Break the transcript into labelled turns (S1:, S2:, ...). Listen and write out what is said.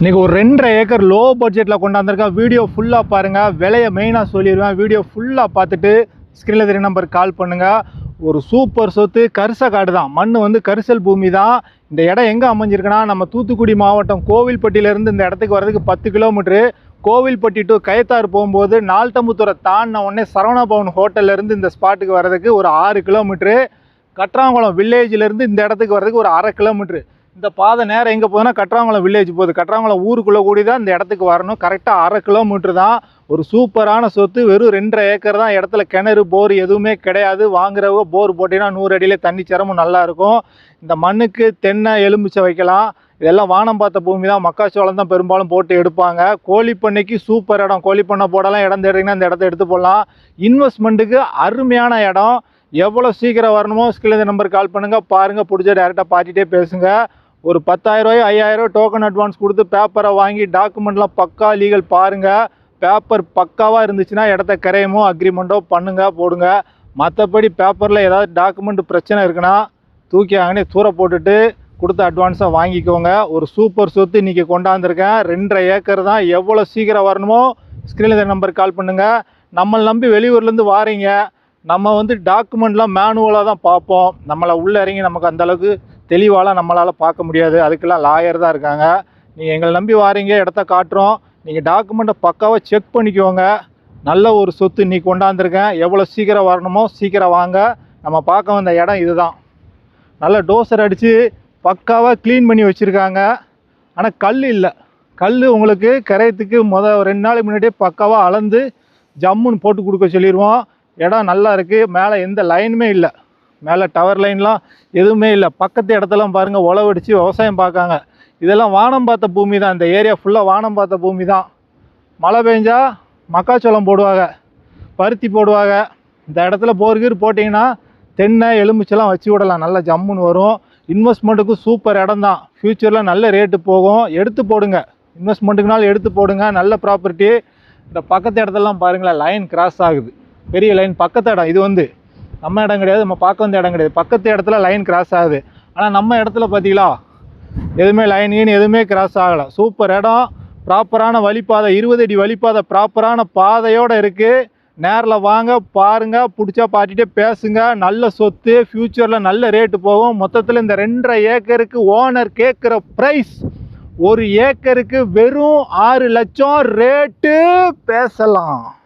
S1: இன்றைக்கி ஒரு ரெண்டரை ஏக்கர் லோ பட்ஜெட்டில் கொண்டாந்துருக்கேன் வீடியோ ஃபுல்லாக பாருங்கள் விலையை மெயினாக சொல்லிடுவேன். வீடியோ ஃபுல்லாக பார்த்துட்டு ஸ்க்ரீனில் தெரிய நம்பருக்கு கால் பண்ணுங்கள் ஒரு சூப்பர் சொத்து கரிச காடு தான். மண் வந்து கரிசல் பூமி தான். இந்த இடம் எங்கே அமைஞ்சிருக்குன்னா நம்ம தூத்துக்குடி மாவட்டம் கோவில்பட்டியிலேருந்து இந்த இடத்துக்கு வர்றதுக்கு பத்து கிலோமீட்ரு கோவில்பட்டி டு கயத்தார் போகும்போது நால்டமுத்துறை தாண்டின உடனே சரவணா பவன் ஹோட்டல்லேருந்து இந்த ஸ்பாட்டுக்கு வர்றதுக்கு ஒரு ஆறு கிலோமீட்ரு கட்ராங்குளம் வில்லேஜிலேருந்து இந்த இடத்துக்கு வர்றதுக்கு ஒரு அரை கிலோமீட்ரு இந்த பாதை நேரம் எங்கே போகுதுன்னா கட்ராங்குளம் வில்லேஜ் போகுது. கட்ராங்குளம் ஊருக்குள்ளே கூடி தான் இந்த இடத்துக்கு வரணும். கரெக்டாக அரை கிலோமீட்ரு தான். ஒரு சூப்பரான சொத்து. வெறும் ரெண்டரை ஏக்கர் தான் இடத்துல கிணறு போர் எதுவுமே கிடையாது. வாங்குறவங்க போர் போட்டிங்கன்னா நூறு அடியில் தண்ணி சிரமம் நல்லாயிருக்கும் இந்த மண்ணுக்கு தென்னை எலும்பிச்சை வைக்கலாம். இதெல்லாம் வானம் பார்த்த பூமி தான். மக்காச்சோளம் தான் பெரும்பாலும் போட்டு எடுப்பாங்க. கோழிப்பண்ணைக்கு சூப்பர் இடம். கோழிப்பண்ணை போடலாம். இடம் தேடிங்கன்னா இந்த இடத்த எடுத்து போடலாம். இன்வெஸ்ட்மெண்ட்டுக்கு அருமையான இடம். எவ்வளோ சீக்கிரம் வரணுமோ ஸ்கில் நம்பர் கால் பண்ணுங்கள் பாருங்கள் பிடிச்ச டேரெக்டாக பார்த்துட்டே பேசுங்க. ஒரு பத்தாயிரரூவாயோ ஐயாயிரம் டோக்கன் அட்வான்ஸ் கொடுத்து பேப்பரை வாங்கி டாக்குமெண்ட்லாம் பக்கா லீகல் பாருங்கள் பேப்பர் பக்காவாக இருந்துச்சுன்னா இடத்த கரையமோ அக்ரிமெண்ட்டோ பண்ணுங்க போடுங்க. மற்றபடி பேப்பரில் ஏதாவது டாக்குமெண்ட் பிரச்சனை இருக்குன்னா தூக்கி அங்கனே தூர போட்டுட்டு கொடுத்த அட்வான்ஸாக வாங்கிக்கோங்க. ஒரு சூப்பர் சொத்து இன்றைக்கி கொண்டாந்துருக்கேன். ரெண்டரை ஏக்கர் தான் எவ்வளோ சீக்கிரம் வரணுமோ ஸ்க்ரீனில் நம்பர் கால் பண்ணுங்கள் நம்மளை நம்பி வெளியூர்லேருந்து வாரீங்க. நம்ம வந்து டாக்குமெண்ட்லாம் மேனுவலாக தான் பார்ப்போம். நம்மளை உள்ளே இறங்கி நமக்கு அந்தளவுக்கு தெளிவாலாம் நம்மளால் பார்க்க முடியாது. அதுக்கெல்லாம் லாயர் தான் இருக்காங்க. நீங்கள் எங்களை நம்பி வாரீங்க இடத்த காட்டுறோம். நீங்கள் டாக்குமெண்ட்டை பக்காவாக செக் பண்ணிக்கோங்க. நல்ல ஒரு சொத்து இன்னைக்கு கொண்டாந்துருக்கேன். எவ்வளோ சீக்கிரம் வரணுமோ சீக்கிரம் வாங்க. நம்ம பார்க்க வந்த இடம் இதுதான். நல்ல டோசர் அடித்து பக்காவாக க்ளீன் பண்ணி வச்சுருக்காங்க. ஆனால் கல் இல்லை. கல் உங்களுக்கு கரையத்துக்கு முத ரெண்டு நாளைக்கு முன்னாடியே பக்காவாக அளந்து ஜம்முன்னு போட்டு கொடுக்க சொல்லிடுவோம் இடம் நல்லா இருக்குது மேலே எந்த லைனுமே இல்லை. மேலே டவர் லைன்லாம் எதுவுமே இல்லை. பக்கத்து இடத்தெல்லாம் பாருங்கள் உழவடிச்சு விவசாயம் பார்க்காங்க. இதெல்லாம் வானம் பார்த்த பூமி தான். இந்த ஏரியா ஃபுல்லாக வானம் பார்த்த பூமி தான். மழை பெஞ்சால் மக்காச்சோளம் போடுவாங்க. பருத்தி போடுவாங்க. இந்த இடத்துல போர் கீர் போட்டிங்கன்னா தென்னை எலுமிச்செல்லாம் வச்சு விடலாம். நல்லா ஜம்முன்னு வரும். இன்வெஸ்ட்மெண்ட்டுக்கும் சூப்பர் இடம் தான். ஃப்யூச்சரில் நல்ல ரேட்டு போகும். எடுத்து போடுங்க. இன்வெஸ்ட்மெண்ட்டுக்குனாலும் எடுத்து போடுங்க. நல்ல ப்ராப்பர்ட்டி இந்த பக்கத்து இடத்துலலாம் பாருங்களேன் லைன் கிராஸ் ஆகுது. பெரிய லைன் பக்கத்து இடம் இது வந்து. நம்ம இடம் கிடையாது நம்ம பார்க்க வந்த இடம் கிடையாது. பக்கத்து இடத்துல லைன் கிராஸ் ஆகுது. ஆனால் நம்ம இடத்துல பார்த்தீங்களா? எதுவுமே லைன் கீன் எதுவுமே கிராஸ் ஆகலை. சூப்பர் இடம் ப்ராப்பரான வழிப்பாதை இருபது அடி வழிப்பாதை ப்ராப்பரான பாதையோடு இருக்குது நேரில் வாங்க பாருங்கள் பிடிச்சா பார்த்துட்டே பேசுங்க. நல்ல சொத்து ஃப்யூச்சரில் நல்ல ரேட்டு போகும். மொத்தத்தில் இந்த ரெண்டரை ஏக்கருக்கு ஓனர் கேட்குற ப்ரைஸ் ஒரு ஏக்கருக்கு வெறும் ஆறு லட்சம் ரேட்டு பேசலாம்.